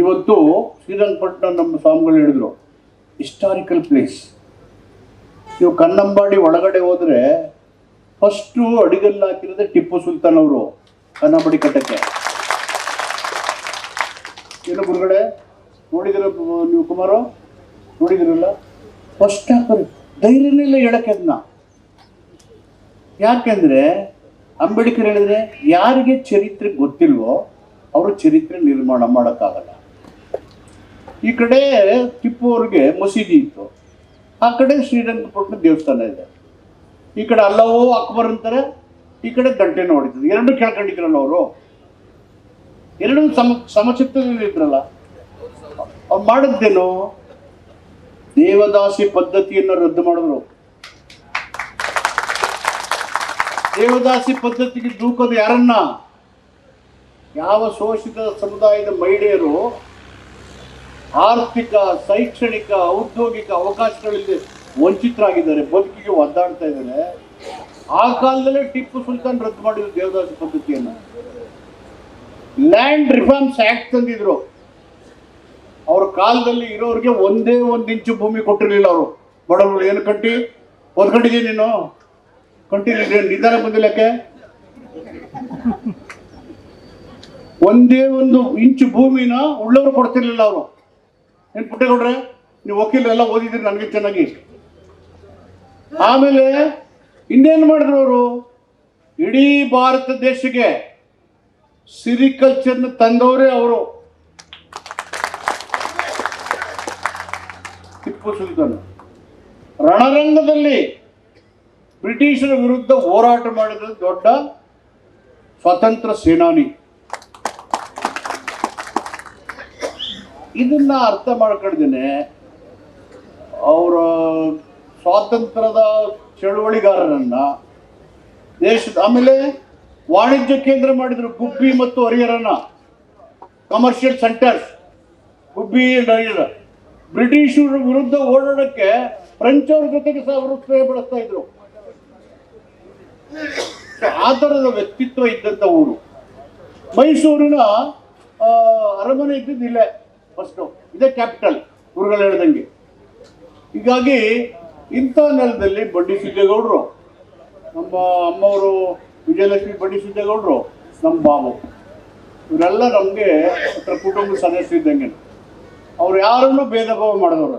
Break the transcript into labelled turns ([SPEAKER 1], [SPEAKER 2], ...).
[SPEAKER 1] ಇವತ್ತು ಶ್ರೀರಂಗಪಟ್ಟಣ ನಮ್ಮ ಸ್ವಾಮಿಗಳು ಹೇಳಿದ್ರು ಹಿಸ್ಟಾರಿಕಲ್ ಪ್ಲೇಸ್ ನೀವು ಕನ್ನಂಬಾಡಿ ಒಳಗಡೆ ಹೋದ್ರೆ ಫಸ್ಟು ಅಡಿಗಲ್ಲು ಹಾಕಿರೋದೆ ಟಿಪ್ಪು ಸುಲ್ತಾನ್ ಅವರು ಕನ್ನಂಬಾಡಿ ಕಟ್ಟಕ್ಕೆ. ಏನು ಗುರುಗಡೆ ನೋಡಿದಿರ ನೀವು ಕುಮಾರ? ನೋಡಿದಿರಲ್ಲ? ಫಸ್ಟ್ ಹಾಕೋದು ಧೈರ್ಯನೇ ಇಲ್ಲ ಹೇಳಕ್ಕೆ ಅದನ್ನ. ಯಾಕೆಂದ್ರೆ ಅಂಬೇಡ್ಕರ್ ಹೇಳಿದ್ರೆ ಯಾರಿಗೆ ಚರಿತ್ರೆ ಗೊತ್ತಿಲ್ವೋ, ಅವರು ಚರಿತ್ರೆ ನಿರ್ಮಾಣ ಮಾಡೋಕ್ಕಾಗಲ್ಲ. ಈ ಕಡೆ ಟಿಪ್ಪು ಅವ್ರಿಗೆ ಮಸೀದಿ ಇತ್ತು. ಆ ಕಡೆ ಶ್ರೀರಂಗಪಟ್ಟಣ ದೇವಸ್ಥಾನ ಇದೆ. ಈ ಕಡೆ ಅಲ್ಲವೋ ಅಕ್ಬರ್ ಅಂತಾರೆ, ಈ ಕಡೆ ಗಂಟೆನ ಹೊಡಿತದೆ. ಎರಡು ಕೇಳ್ಕೊಂಡಿದ್ರಲ್ಲ ಅವರು? ಎರಡು ಸಮ ಸಮಚಿತ್ತದಲ್ಲಿದ್ರಲ್ಲ ಅವ್ರು ಮಾಡಿದ್ದೇನು? ದೇವದಾಸಿ ಪದ್ಧತಿಯನ್ನು ರದ್ದು ಮಾಡಿದ್ರು. ದೇವದಾಸಿ ಪದ್ಧತಿಗೆ ದೂಕೋದು ಯಾರನ್ನ? ಯಾವ ಶೋಷಿತ ಸಮುದಾಯದ ಮಹಿಳೆಯರು ಆರ್ಥಿಕ, ಶೈಕ್ಷಣಿಕ, ಔದ್ಯೋಗಿಕ ಅವಕಾಶಗಳಲ್ಲಿ ವಂಚಿತರಾಗಿದ್ದಾರೆ, ಬದುಕಿಗೆ ಒದ್ದಾಡ್ತಾ ಇದ್ದಾರೆ. ಆ ಕಾಲದಲ್ಲೇ ಟಿಪ್ಪು ಸುಲ್ತಾನ್ ರದ್ದು ಮಾಡಿದ್ರು ದೇವದಾಸ ಪದ್ಧತಿಯನ್ನು. ಲ್ಯಾಂಡ್ ರಿಫಾರ್ಮ್ಸ್ ಆಕ್ಟ್ ತಂದಿದ್ರು. ಅವ್ರ ಕಾಲದಲ್ಲಿ ಇರೋರಿಗೆ ಒಂದೇ ಒಂದು ಇಂಚು ಭೂಮಿ ಕೊಟ್ಟಿರಲಿಲ್ಲ ಅವರು. ಬಡವರು ಏನು ಕಟ್ಟಿ ಓದ್ಕೊಂಡಿದ್ದೀನಿ ನೀನು? ಕಂಟಿನ್ಯೂ ನಿಧಾನ ಬಂದಿಲ್ಲಕ್ಕೆ ಒಂದೇ ಒಂದು ಇಂಚು ಭೂಮಿನ ಉಳ್ಳವರು ಕೊಡ್ತಿರ್ಲಿಲ್ಲ ಅವರು. ಏನ್ ಪುಟ್ಟೇಗೌಡ್ರೆ ನೀವು ವಕೀಲರೆಲ್ಲ ಓದಿದ್ರಿ ನನಗೆ ಚೆನ್ನಾಗಿ ಆಮೇಲೆ ಇನ್ನೇನು ಮಾಡಿದ್ರು ಅವರು? ಇಡೀ ಭಾರತ ದೇಶಕ್ಕೆ ಸಿರಿಕಲ್ಚರ್ನ ತಂದವರೇ ಅವರು. ಟಿಪ್ಪು ಸುಲ್ತಾನ್. ರಣರಂಗದಲ್ಲಿ ಬ್ರಿಟಿಷರ ವಿರುದ್ಧ ಹೋರಾಟ ಮಾಡಿದ ದೊಡ್ಡ ಸ್ವತಂತ್ರ ಸೇನಾನಿ. ಇದನ್ನ ಅರ್ಥ ಮಾಡ್ಕೊಂಡಿದ್ದೇನೆ ಅವರ ಸ್ವಾತಂತ್ರ್ಯದ ಚಳುವಳಿಗಾರರನ್ನ ದೇಶದ ಆಮೇಲೆ ವಾಣಿಜ್ಯ ಕೇಂದ್ರ ಮಾಡಿದ್ರು ಗುಬ್ಬಿ ಮತ್ತು ಹರಿಹರನ್ನ ಕಮರ್ಷಿಯಲ್ ಸೆಂಟರ್ಸ್ ಗುಬ್ಬಿ ಹರಿಹರ ಬ್ರಿಟಿಷರ ವಿರುದ್ಧ ಓಡಾಡಕ್ಕೆ ಫ್ರೆಂಚ್ ಅವ್ರ ಜೊತೆಗೆ ಸಹ ಅವರು ಸ್ನೇಹ ಬಳಸ್ತಾ ಇದ್ರು. ಆ ಥರದ ವ್ಯಕ್ತಿತ್ವ ಇದ್ದಂಥ ಊರು. ಮೈಸೂರಿನ ಅರಮನೆ ಇದ್ದಿದ್ದು ಇಲ್ಲೇ ಫಸ್ಟು ಇದೇ ಕ್ಯಾಪಿಟಲ್ ಗುರುಗಳು ಹೇಳ್ದಂಗೆ. ಹೀಗಾಗಿ ಇಂಥ ನೆಲದಲ್ಲಿ ಬಂಡಿ ಸಿದ್ದೇಗೌಡರು ನಮ್ಮ ಅಮ್ಮವರು ವಿಜಯಲಕ್ಷ್ಮಿ ಬಡ್ಡಿ ಸಿದ್ದೇಗೌಡರು ನಮ್ಮ ಬಾಬು ಇವರೆಲ್ಲ ನಮಗೆ ಕುಟುಂಬ ಸದಸ್ಯ ಇದ್ದಂಗೆ ಅವ್ರು ಯಾರನ್ನೂ ಭೇದ ಭಾವ ಮಾಡಿದವರು